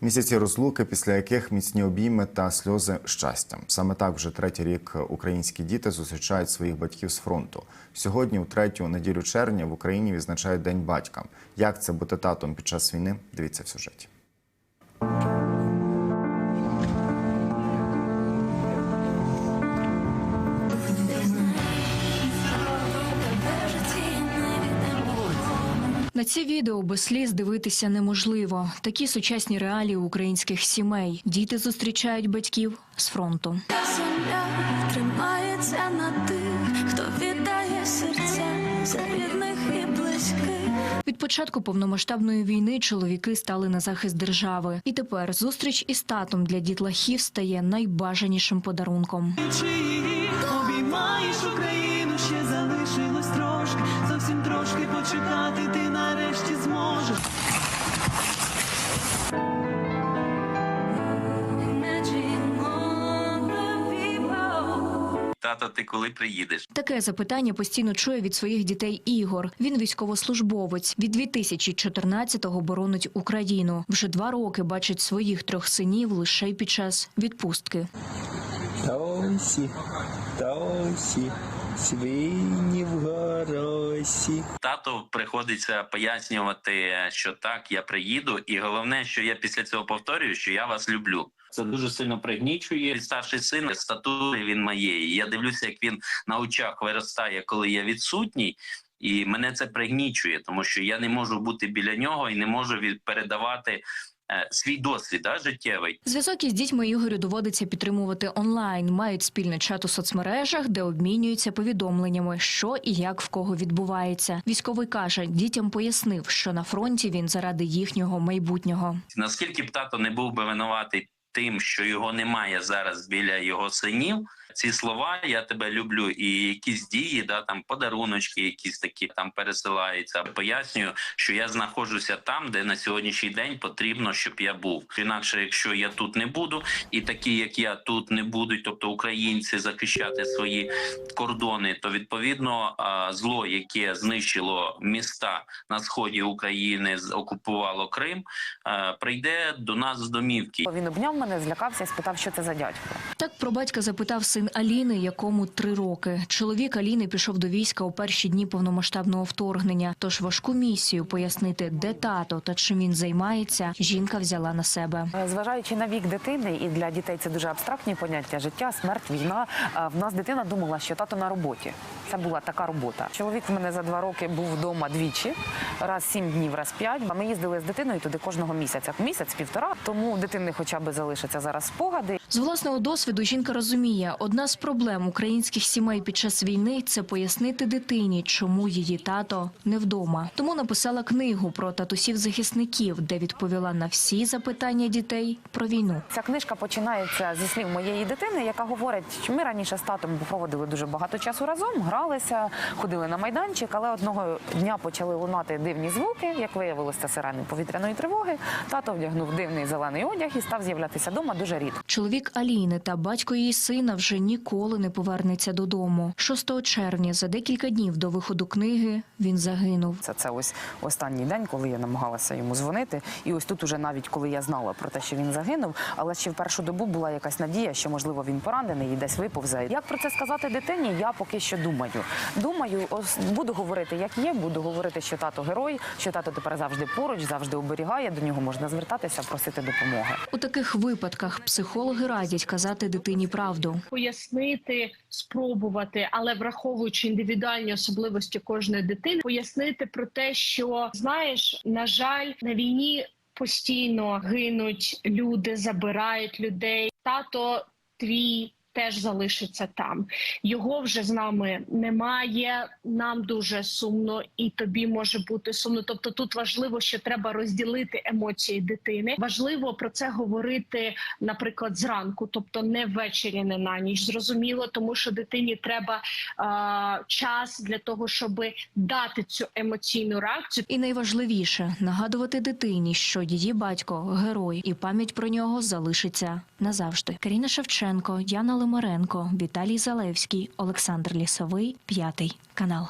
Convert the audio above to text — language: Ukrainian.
Місяці розлуки, після яких міцні обійми та сльози щастя. Саме так вже третій рік українські діти зустрічають своїх батьків з фронту. Сьогодні, у третю неділю червня, в Україні відзначають День батька. Як це бути татом під час війни? Дивіться в сюжеті. На ці відео без сліз дивитися неможливо. Такі сучасні реалії українських сімей. Діти зустрічають батьків з фронту. Земля тримається на тих, хто віддає серця за рідних і близьких. Від початку повномасштабної війни чоловіки стали на захист держави, і тепер зустріч із татом для дітлахів стає найбажанішим подарунком. Чи обіймаєш Україну, ще залишилось трошки, зовсім трошки почекати, ти Тато, ти коли приїдеш? Таке запитання постійно чує від своїх дітей Ігор. Він військовослужбовець. Від 2014-го боронить Україну. Вже два роки бачить своїх трьох синів лише під час відпустки. Та тосі, свині в горосі. Тато приходиться пояснювати, що так, я приїду, і головне, що я після цього повторюю, що я вас люблю. Це дуже сильно пригнічує. Старший син статури він моєї. Я дивлюся, як він на очах виростає, коли я відсутній. І мене це пригнічує, тому що я не можу бути біля нього і не можу передавати свій досвід да, життєвий. Зв'язок із дітьми Ігорю доводиться підтримувати онлайн. Мають спільний чат у соцмережах, де обмінюються повідомленнями, що і як в кого відбувається. Військовий каже, дітям пояснив, що на фронті він заради їхнього майбутнього. Наскільки б тато не був би винуватий тим, що його немає зараз біля його синів, ці слова я тебе люблю, і якісь дії, да там подаруночки, якісь такі там пересилаються. Пояснюю, що я знаходжуся там, де на сьогоднішній день потрібно, щоб я був. Інакше, якщо я тут не буду, і такі, як я тут не будуть, тобто українці захищати свої кордони, то відповідно зло, яке знищило міста на сході України, з- окупувало Крим, прийде до нас з домівки. Він обняв мене, злякався і спитав, що це за дядько. Так про батька запитав син Аліни, якому три роки. Чоловік Аліни пішов до війська у перші дні повномасштабного вторгнення. Тож важку місію пояснити, де тато та чим він займається, жінка взяла на себе. Е, Зважаючи на вік дитини, і для дітей це дуже абстрактні поняття життя, смерть, війна. е, В нас дитина думала, що тато на роботі. Це була така робота. Чоловік в мене за два роки був вдома двічі, раз сім днів, раз п'ять. Ми їздили з дитиною туди кожного місяця. Місяць, півтора. Тому дитини хоча б залишаться зараз спогади. З власного досвіду жінка розуміє, одна з проблем українських сімей під час війни це пояснити дитині, чому її тато не вдома. Тому написала книгу про татусів захисників, де відповіла на всі запитання дітей про війну. Ця книжка починається зі слів моєї дитини, яка говорить, що ми раніше з татом проводили дуже багато часу разом, гралися, ходили на майданчик, але одного дня почали лунати дивні звуки. Як виявилося, сирени повітряної тривоги. Тато вдягнув дивний зелений одяг і став з'являтися вдома дуже рідко. Чоловік Аліни та батько її сина вже ніколи не повернеться додому. 6 червня, за декілька днів до виходу книги, він загинув. Це, це ось останній день, коли я намагалася йому дзвонити. І ось тут уже навіть коли я знала про те, що він загинув, але ще в першу добу була якась надія, що можливо він поранений і десь виповзе. Як про це сказати дитині? Я поки що думаю. Думаю, ось буду говорити, як є, буду говорити, що тато герой, що тато тепер завжди поруч, завжди оберігає. До нього можна звертатися, просити допомоги. У таких випадках психологи радять казати дитині правду. Пояснити, спробувати, але враховуючи індивідуальні особливості кожної дитини, пояснити про те, що знаєш, на жаль, на війні постійно гинуть люди, забирають людей. Тато твій. Теж залишиться там. Його вже з нами немає. Нам дуже сумно, і тобі може бути сумно. Тобто, тут важливо, що треба розділити емоції дитини. Важливо про це говорити, наприклад, зранку, тобто не ввечері, не на ніч. Зрозуміло, тому що дитині треба е, час для того, щоб дати цю емоційну реакцію. І найважливіше нагадувати дитині, що її батько герой, і пам'ять про нього залишиться назавжди. Каріна Шевченко, Яна Лимаренко, Віталій Залевський, Олександр Лісовий, п'ятий канал.